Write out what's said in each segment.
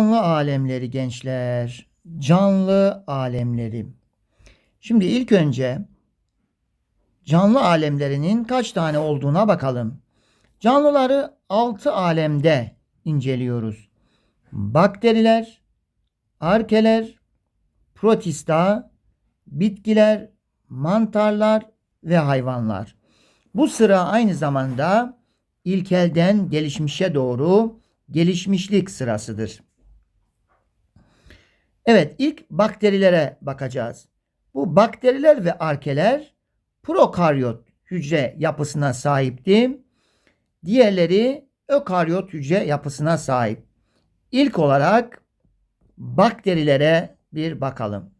Canlı alemleri gençler. Canlı alemleri. Şimdi ilk önce canlı alemlerinin kaç tane olduğuna bakalım. Canlıları 6 alemde inceliyoruz. Bakteriler, arkeler, protista, bitkiler, mantarlar ve hayvanlar. Bu sıra aynı zamanda ilkelden gelişmişe doğru gelişmişlik sırasıdır. Evet, ilk bakterilere bakacağız. Bu bakteriler ve arkeler prokaryot hücre yapısına sahipti. Diğerleri ökaryot hücre yapısına sahip. İlk olarak bakterilere bir bakalım.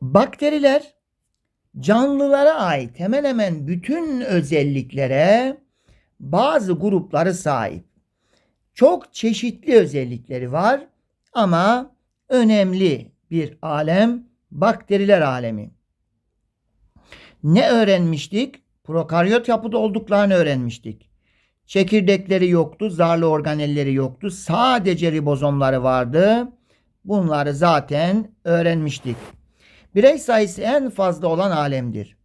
Bakteriler canlılara ait hemen hemen bütün özelliklere bazı grupları sahip. Çok çeşitli özellikleri var ama önemli bir alem bakteriler alemi. Ne öğrenmiştik? Prokaryot yapıda olduklarını öğrenmiştik. Çekirdekleri yoktu, zarlı organelleri yoktu. Sadece ribozomları vardı. Bunları zaten öğrenmiştik. Birey sayısı en fazla olan alemdir.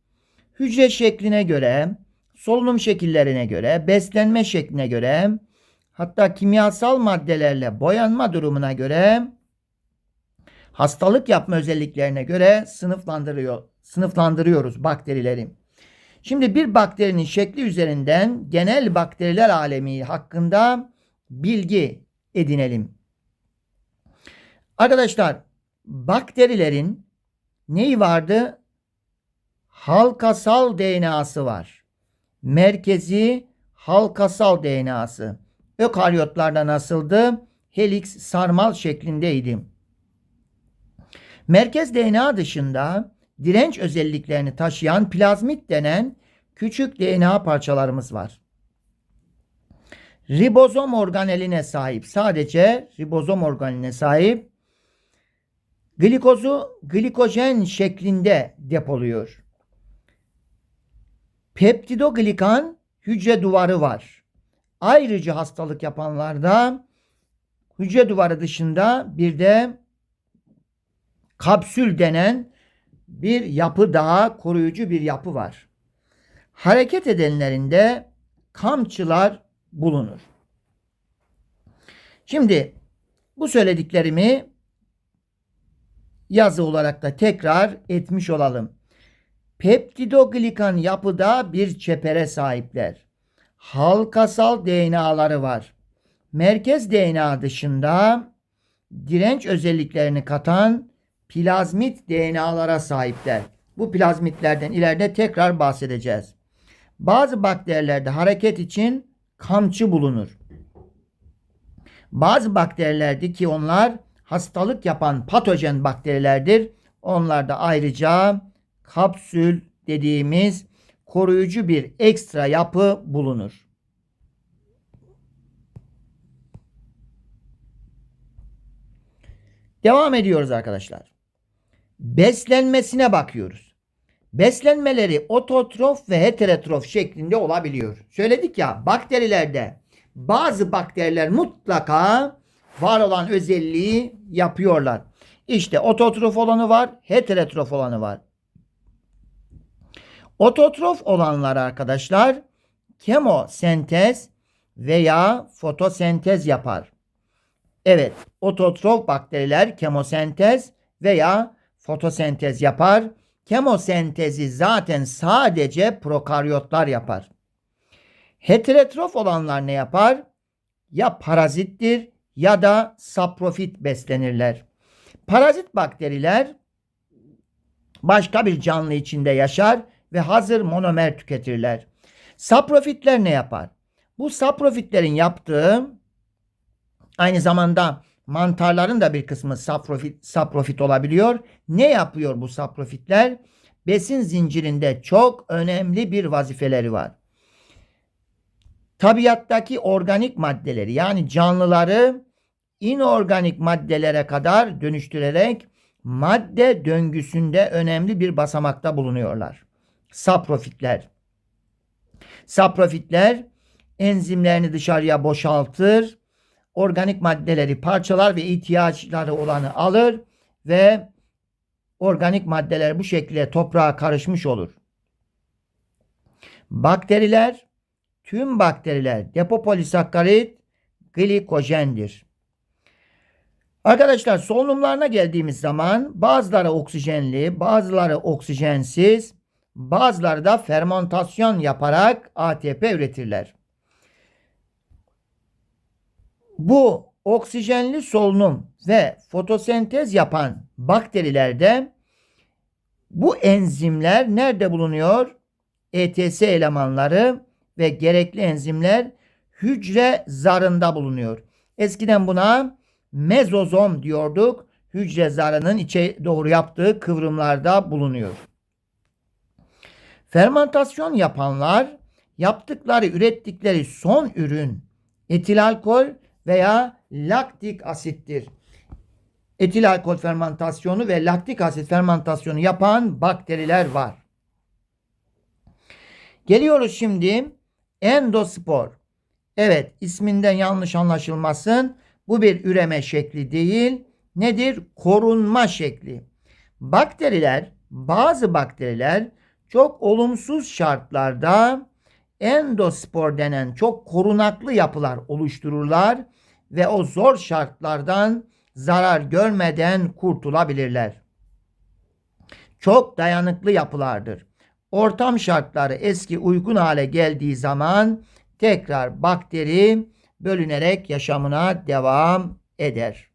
Hücre şekline göre, solunum şekillerine göre, beslenme şekline göre, hatta kimyasal maddelerle boyanma durumuna göre, hastalık yapma özelliklerine göre sınıflandırıyor, sınıflandırıyoruz bakterileri. Şimdi bir bakterinin şekli üzerinden genel bakteriler alemi hakkında bilgi edinelim. Arkadaşlar bakterilerin neyi vardı? Halkasal DNA'sı var. Merkezi halkasal DNA'sı. Ökaryotlarda nasıldı? Helix sarmal şeklindeydi. Merkez DNA dışında direnç özelliklerini taşıyan plazmit denen küçük DNA parçalarımız var. Ribozom organeline sahip, sadece ribozom organeline sahip glikozu glikojen şeklinde depoluyor. Peptidoglikan hücre duvarı var. Ayrıca hastalık yapanlarda hücre duvarı dışında bir de kapsül denen bir yapı daha koruyucu bir yapı var. Hareket edenlerinde kamçılar bulunur. Şimdi bu söylediklerimi yazı olarak da tekrar etmiş olalım. Peptidoglikan yapıda bir çepere sahipler. Halkasal DNA'ları var. Merkez DNA dışında direnç özelliklerini katan plazmit DNA'lara sahipler. Bu plazmitlerden ileride tekrar bahsedeceğiz. Bazı bakterilerde hareket için kamçı bulunur. Bazı bakterilerde ki onlar hastalık yapan patojen bakterilerdir. Onlarda ayrıca kapsül dediğimiz koruyucu bir ekstra yapı bulunur. Devam ediyoruz arkadaşlar. Beslenmesine bakıyoruz. Beslenmeleri ototrof ve heterotrof şeklinde olabiliyor. Söyledik ya bakterilerde bazı bakteriler mutlaka var olan özelliği yapıyorlar. İşte ototrof olanı var, heterotrof olanı var. Ototrof olanlar arkadaşlar kemosentez veya fotosentez yapar. Evet, ototrof bakteriler kemosentez veya fotosentez yapar. Kemosentezi zaten sadece prokaryotlar yapar. Heterotrof olanlar ne yapar? Ya parazittir ya da saprofit beslenirler. Parazit bakteriler başka bir canlı içinde yaşar ve hazır monomer tüketirler. Saprofitler ne yapar? Bu saprofitlerin yaptığı aynı zamanda mantarların da bir kısmı saprofit, saprofit olabiliyor. Ne yapıyor bu saprofitler? Besin zincirinde çok önemli bir vazifeleri var. Tabiattaki organik maddeleri yani canlıları inorganik maddelere kadar dönüştürerek madde döngüsünde önemli bir basamakta bulunuyorlar. Saprofitler. Saprofitler enzimlerini dışarıya boşaltır. Organik maddeleri parçalar ve ihtiyaçları olanı alır ve organik maddeler bu şekilde toprağa karışmış olur. Bakteriler, tüm bakteriler depopolisakkarit glikojendir. Arkadaşlar solunumlarına geldiğimiz zaman bazıları oksijenli, bazıları oksijensiz, bazıları da fermentasyon yaparak ATP üretirler. Bu oksijenli solunum ve fotosentez yapan bakterilerde bu enzimler nerede bulunuyor? ETS elemanları ve gerekli enzimler hücre zarında bulunuyor. Eskiden buna mezozom diyorduk. Hücre zarının içe doğru yaptığı kıvrımlarda bulunuyor. Fermentasyon yapanlar yaptıkları, ürettikleri son ürün etil alkol veya laktik asittir. Etil alkol fermentasyonu ve laktik asit fermentasyonu yapan bakteriler var. Geliyoruz şimdi endospor. Evet isminden yanlış anlaşılmasın. Bu bir üreme şekli değil. Nedir? Korunma şekli. Bakteriler, bazı bakteriler çok olumsuz şartlarda endospor denen çok korunaklı yapılar oluştururlar ve o zor şartlardan zarar görmeden kurtulabilirler. Çok dayanıklı yapılardır. Ortam şartları eski uygun hale geldiği zaman tekrar bakteri bölünerek yaşamına devam eder.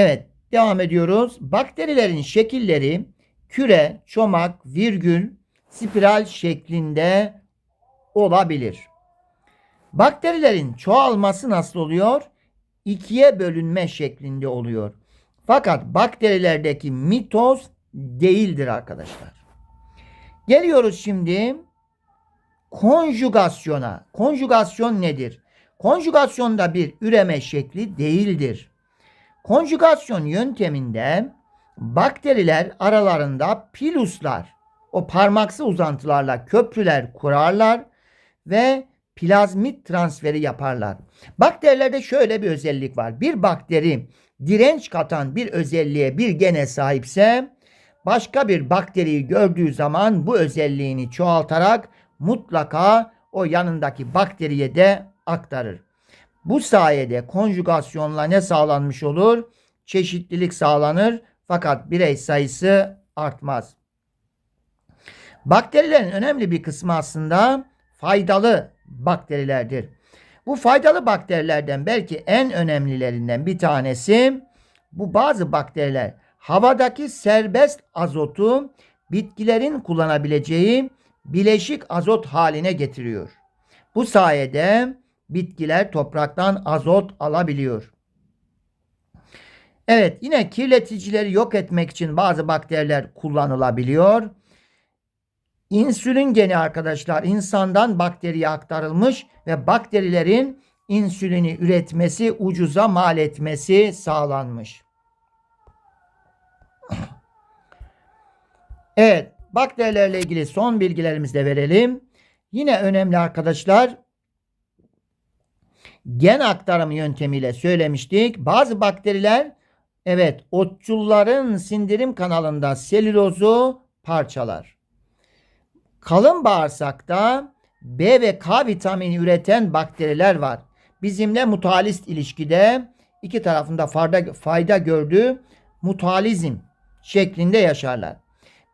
Evet, devam ediyoruz. Bakterilerin şekilleri küre, çomak, virgül, spiral şeklinde olabilir. Bakterilerin çoğalması nasıl oluyor? İkiye bölünme şeklinde oluyor. Fakat bakterilerdeki mitoz değildir arkadaşlar. Geliyoruz şimdi konjugasyona. Konjugasyon nedir? Konjugasyonda bir üreme şekli değildir. Konjugasyon yönteminde bakteriler aralarında piluslar, o parmaksı uzantılarla köprüler kurarlar ve plazmit transferi yaparlar. Bakterilerde şöyle bir özellik var. Bir bakteri direnç katan bir özelliğe bir gene sahipse başka bir bakteriyi gördüğü zaman bu özelliğini çoğaltarak mutlaka o yanındaki bakteriye de aktarır. Bu sayede konjugasyonla ne sağlanmış olur? Çeşitlilik sağlanır fakat birey sayısı artmaz. Bakterilerin önemli bir kısmı aslında faydalı bakterilerdir. Bu faydalı bakterilerden belki en önemlilerinden bir tanesi bu bazı bakteriler havadaki serbest azotu bitkilerin kullanabileceği bileşik azot haline getiriyor. Bu sayede bitkiler topraktan azot alabiliyor. Evet yine kirleticileri yok etmek için bazı bakteriler kullanılabiliyor. İnsülin geni arkadaşlar insandan bakteriye aktarılmış ve bakterilerin insülini üretmesi, ucuza mal etmesi sağlanmış. Evet, bakterilerle ilgili son bilgilerimizi de verelim. Yine önemli arkadaşlar. Gen aktarımı yöntemiyle söylemiştik. Bazı bakteriler evet otçulların sindirim kanalında selülozu parçalar. Kalın bağırsakta B ve K vitamini üreten bakteriler var. Bizimle mutualist ilişkide iki tarafında fayda, gördüğü mutualizm şeklinde yaşarlar.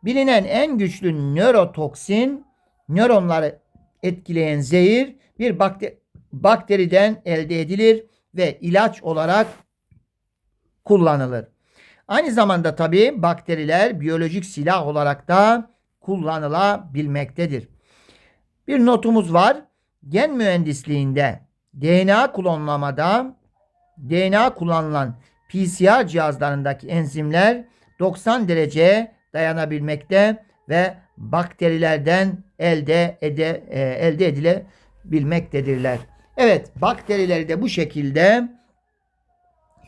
Bilinen en güçlü nörotoksin nöronları etkileyen zehir bir bakteri, bakteriden elde edilir ve ilaç olarak kullanılır. Aynı zamanda tabi bakteriler biyolojik silah olarak da kullanılabilmektedir. Bir notumuz var. Gen mühendisliğinde DNA klonlamada DNA kullanılan PCR cihazlarındaki enzimler 90 dereceye dayanabilmekte ve bakterilerden elde ede, e, elde edilebilmektedirler. Evet, bakterileri de bu şekilde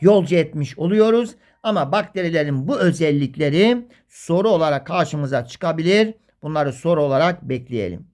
yolcu etmiş oluyoruz. Ama bakterilerin bu özellikleri soru olarak karşımıza çıkabilir. Bunları soru olarak bekleyelim.